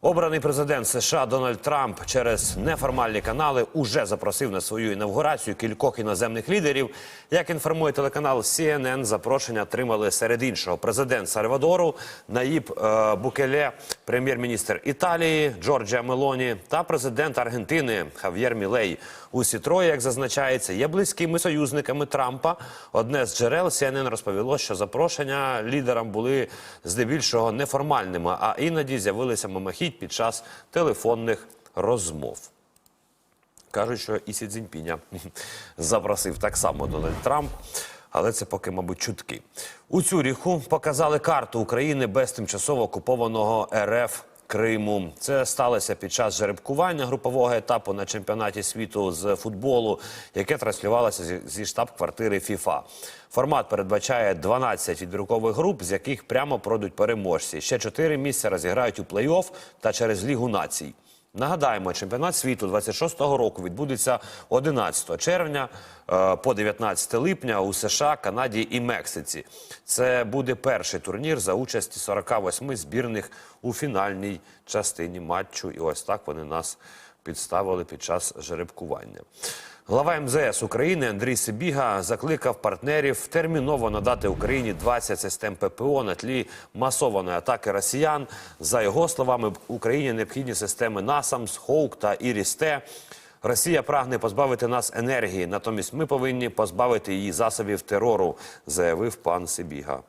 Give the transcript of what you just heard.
Обраний президент США Дональд Трамп через неформальні канали уже запросив на свою інавгурацію кількох іноземних лідерів. Як інформує телеканал CNN, запрошення отримали серед іншого президент Сальвадору Наїб е, Букеле, прем'єр-міністр Італії Джорджія Мелоні та президент Аргентини Хав'єр Мілей. Усі троє, як зазначається, є близькими союзниками Трампа. Одне з джерел CNN розповіло, що запрошення лідерам були здебільшого неформальними, а іноді з'явилися мимохідь під час телефонних розмов. Кажуть, що і Сі Цзіньпіня запросив так само Дональд Трамп. Але це поки, мабуть, чутки. У Цюріху показали карту України без тимчасово окупованого РФ Криму. Це сталося під час жеребкування групового етапу на чемпіонаті світу з футболу, яке транслювалося зі- штаб-квартири ФІФА. Формат передбачає 12 відбіркових груп, з яких прямо пройдуть переможці. Ще чотири місця розіграють у плей-офф та через Лігу націй. Нагадаємо, чемпіонат світу 26-го року відбудеться 11 червня е, по 19 липня у США, Канаді і Мексиці. Це буде перший турнір за участі 48 збірних у фінальній частині матчу. І ось так вони нас підставили під час жеребкування. Глава МЗС України Андрій Сибіга закликав партнерів терміново надати Україні 20 систем ППО на тлі масованої атаки росіян. За його словами, Україні необхідні системи НАСАМС, Хоук та Ірісте. Росія прагне позбавити нас енергії, натомість ми повинні позбавити її засобів терору, заявив пан Сибіга.